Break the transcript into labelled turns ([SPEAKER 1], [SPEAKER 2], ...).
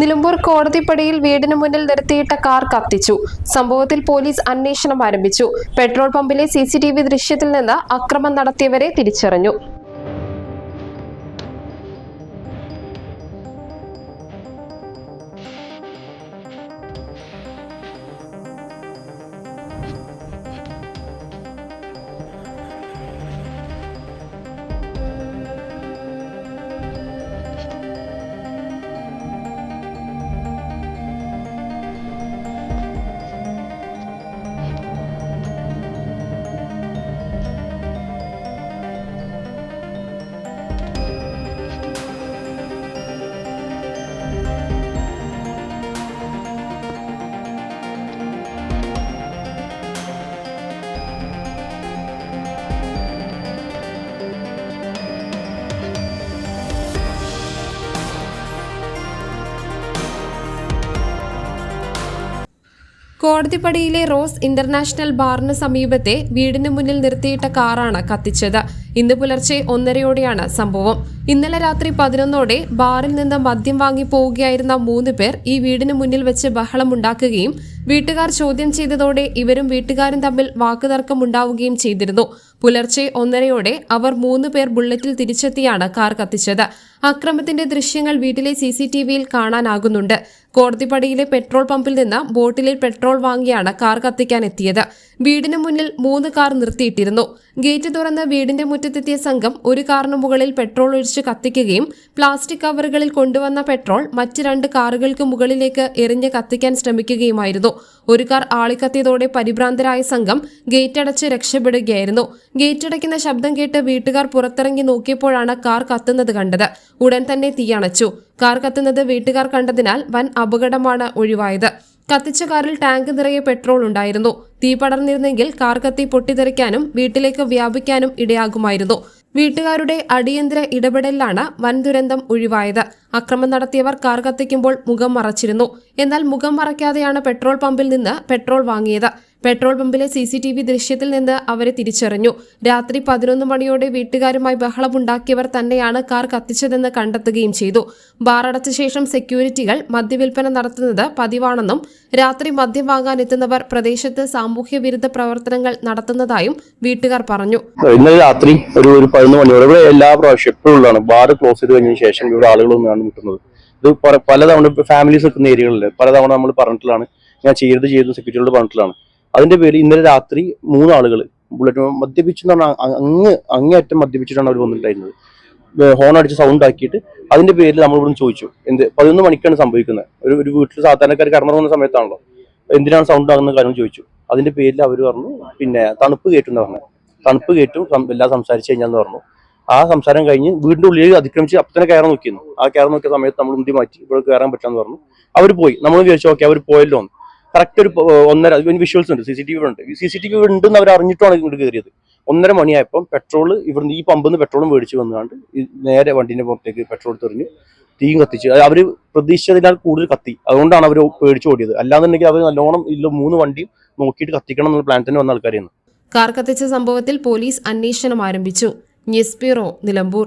[SPEAKER 1] Nilambur കോടതിപ്പടിയിൽ വീടിന് മുന്നിൽ നിർത്തിയിട്ട കാർ കത്തിച്ചു. സംഭവത്തിൽ പോലീസ് അന്വേഷണം ആരംഭിച്ചു. പെട്രോൾ പമ്പിലെ സി ദൃശ്യത്തിൽ നിന്ന് അക്രമം നടത്തിയവരെ തിരിച്ചറിഞ്ഞു. കോടതിപ്പടിയിലെ റോസ് ഇന്റർനാഷണൽ ബാറിന് സമീപത്തെ വീടിന് മുന്നിൽ നിർത്തിയിട്ട കാറാണ് കത്തിച്ചത്. ഇന്ന് പുലർച്ചെ ഒന്നരയോടെയാണ് സംഭവം. ഇന്നലെ രാത്രി പതിനൊന്നോടെ ബാറിൽ നിന്ന് മദ്യം വാങ്ങി പോവുകയായിരുന്ന മൂന്ന് പേർ ഈ വീടിന് മുന്നിൽ വെച്ച് ബഹളമുണ്ടാക്കുകയും വീട്ടുകാർ ചോദ്യം ചെയ്തതോടെ ഇവരും വീട്ടുകാരും തമ്മിൽ വാക്കുതർക്കം ഉണ്ടാവുകയും ചെയ്തിരുന്നു. പുലർച്ചെ ഒന്നരയോടെ അവർ മൂന്ന് പേർ ബുള്ളറ്റിൽ തിരിച്ചെത്തിയാണ് കാർ കത്തിച്ചത്. അക്രമത്തിന്റെ ദൃശ്യങ്ങൾ വീട്ടിലെ സി സി ടി വിയിൽ കാണാനാകുന്നുണ്ട്. കോടതിപ്പടിയിലെ പെട്രോൾ പമ്പിൽ നിന്ന് ബോട്ടിലിൽ പെട്രോൾ വാങ്ങിയാണ് കാർ കത്തിക്കാൻ എത്തിയത്. വീടിന് മുന്നിൽ മൂന്ന് കാർ നിർത്തിയിട്ടിരുന്നു. ഗേറ്റ് തുറന്ന് വീടിന്റെ മുറ്റത്തെത്തിയ സംഘം ഒരു കാറിന് മുകളിൽ പെട്രോൾ ഒഴിച്ച് കത്തിക്കുകയും പ്ലാസ്റ്റിക് കവറുകളിൽ കൊണ്ടുവന്ന പെട്രോൾ മറ്റ് രണ്ട് കാറുകൾക്ക് മുകളിലേക്ക് എറിഞ്ഞ് കത്തിക്കാൻ ശ്രമിക്കുകയുമായിരുന്നു. ഒരു കാർ ആളിക്കത്തിയതോടെ പരിഭ്രാന്തരായ സംഘം ഗേറ്റടച്ച് രക്ഷപ്പെടുകയായിരുന്നു. ഗേറ്റടയ്ക്കുന്ന ശബ്ദം കേട്ട് വീട്ടുകാർ പുറത്തിറങ്ങി നോക്കിയപ്പോഴാണ് കാർ കത്തുന്നത് കണ്ടത്. ഉടൻ തന്നെ തീയണച്ചു കാർ കത്തുന്നത് വീട്ടുകാർ കണ്ടതിനാൽ വൻ അപകടമാണ് ഒഴിവായത്. കത്തിച്ച കാറിൽ ടാങ്ക് നിറയെ പെട്രോൾ ഉണ്ടായിരുന്നു. തീ പടർന്നിരുന്നെങ്കിൽ കാർ കത്തി പൊട്ടിത്തെറിക്കാനും വീട്ടിലേക്ക് വ്യാപിക്കാനും ഇടയാകുമായിരുന്നു. വീട്ടുകാരുടെ അടിയന്തര ഇടപെടലിലാണ് വൻ ദുരന്തം ഒഴിവായത്. അക്രമം നടത്തിയവർ കാർ കത്തിക്കുമ്പോൾ മുഖം മറച്ചിരുന്നു. എന്നാൽ മുഖം മറയ്ക്കാതെയാണ് പെട്രോൾ പമ്പിൽ നിന്ന് പെട്രോൾ വാങ്ങിയത്. പെട്രോൾ പമ്പിലെ സി സി ടി വി ദൃശ്യത്തിൽ നിന്ന് അവരെ തിരിച്ചറിഞ്ഞു. രാത്രി പതിനൊന്ന് മണിയോടെ വീട്ടുകാരുമായി ബഹളമുണ്ടാക്കിയവർ തന്നെയാണ് കാർ കത്തിച്ചതെന്ന് കണ്ടെത്തുകയും ചെയ്തു. ബാറടച്ച ശേഷം സെക്യൂരിറ്റികൾ മദ്യവിൽപ്പന നടത്തുന്നത് പതിവാണെന്നും രാത്രി മദ്യം വാങ്ങാൻ എത്തുന്നവർ പ്രദേശത്ത് സാമൂഹ്യ വിരുദ്ധ പ്രവർത്തനങ്ങൾ നടത്തുന്നതായും വീട്ടുകാർ പറഞ്ഞു.
[SPEAKER 2] ഇന്നലെ രാത്രി ഒരു ഒരു പതിനൊന്ന് മണിയോടെ ഇവിടെ എല്ലാ പ്രാവശ്യം എപ്പോഴുള്ളതാണ് ബാർ ക്ലോസ് ചെയ്ത് കഴിഞ്ഞ ശേഷം ഇവിടെ ആളുകളൊന്നാണ് മുട്ടുന്നത്. ഇത് പലതവണ ഫാമിലീസ് നിൽക്കുന്ന ഏരിയകളിൽ പലതവണ നമ്മൾ പറഞ്ഞിട്ടുള്ളതാണ്. ഞാൻ ചെയ്ത് ചെയ്ത് സെക്യൂരിറ്റിയോട് പറഞ്ഞിട്ടുള്ളതാണ്. അതിന്റെ പേരിൽ ഇന്നലെ രാത്രി മൂന്നാളുകൾ ബുള്ളറ്റ് മദ്യപിച്ചു എന്ന് പറഞ്ഞാൽ അങ്ങ് അങ്ങേയറ്റം മദ്യപിച്ചിട്ടാണ് അവർ വന്നിട്ടുണ്ടായിരുന്നത്. ഹോൺ അടിച്ച് സൗണ്ട് ആക്കിയിട്ട് അതിന്റെ പേരിൽ നമ്മൾ ഇവിടുന്ന് ചോദിച്ചു എന്ത് പതിനൊന്ന് മണിക്കാണ് സംഭവിക്കുന്നത്? ഒരു ഒരു വീട്ടിൽ സാധാരണക്കാർ കടന്നു സമയത്താണല്ലോ. എന്തിനാണ് സൗണ്ട് ആകുന്ന കാര്യം ചോദിച്ചു. അതിന്റെ പേരിൽ അവർ പറഞ്ഞു പിന്നെ തണുപ്പ് കേട്ടു എന്ന് പറഞ്ഞു. തണുപ്പ് കേട്ടു എല്ലാം സംസാരിച്ചു കഴിഞ്ഞാന്ന് പറഞ്ഞു. ആ സംസാരം കഴിഞ്ഞ് വീടിന്റെ ഉള്ളിൽ അതിക്രമിച്ച് അപ്പത്തന്നെ കയറാൻ നോക്കിയിരുന്നു. ആ കയറാൻ നോക്കിയ സമയത്ത് നമ്മൾ ഉന്തി മാറ്റി ഇവിടെ കയറാൻ പറ്റാന്ന് പറഞ്ഞു. അവർ പോയി. നമ്മൾ വിചാരിച്ചു ഓക്കെ അവർ പോയല്ലോ എന്ന്. കറക്റ്റ് ഒരു ഒന്നര വിഷ്വൽസ് ഉണ്ട് സി സി ടി വി ഉണ്ട്. സി സി ടി വി ഉണ്ടെന്ന് അവർ അറിഞ്ഞിട്ടാണ് ഇങ്ങോട്ട് കയറിയത്. ഒന്നര മണിയായപ്പം പെട്രോൾ ഇവിടുന്ന് ഈ പമ്പിൽ നിന്ന് പെട്രോളും മേടിച്ച് വന്നുകൊണ്ട് നേരെ വണ്ടിന്റെ പുറത്തേക്ക് പെട്രോൾ തെറിഞ്ഞു തീയും കത്തിച്ച്. അവർ പ്രതീക്ഷിച്ചതിനാൽ കൂടുതൽ കത്തി. അതുകൊണ്ടാണ് അവർ പേടിച്ചു ഓടിയത്. അല്ലാന്നുണ്ടെങ്കിൽ അവർ നല്ലോണം ഇല്ല മൂന്ന് വണ്ടിയും നോക്കിയിട്ട് കത്തിക്കണം എന്നുള്ള പ്ലാൻ തന്നെ വന്ന ആൾക്കാരെയാണ്
[SPEAKER 1] കാർ കത്തിച്ച സംഭവത്തിൽ പോലീസ് അന്വേഷണം ആരംഭിച്ചു. News bureau Nilambur.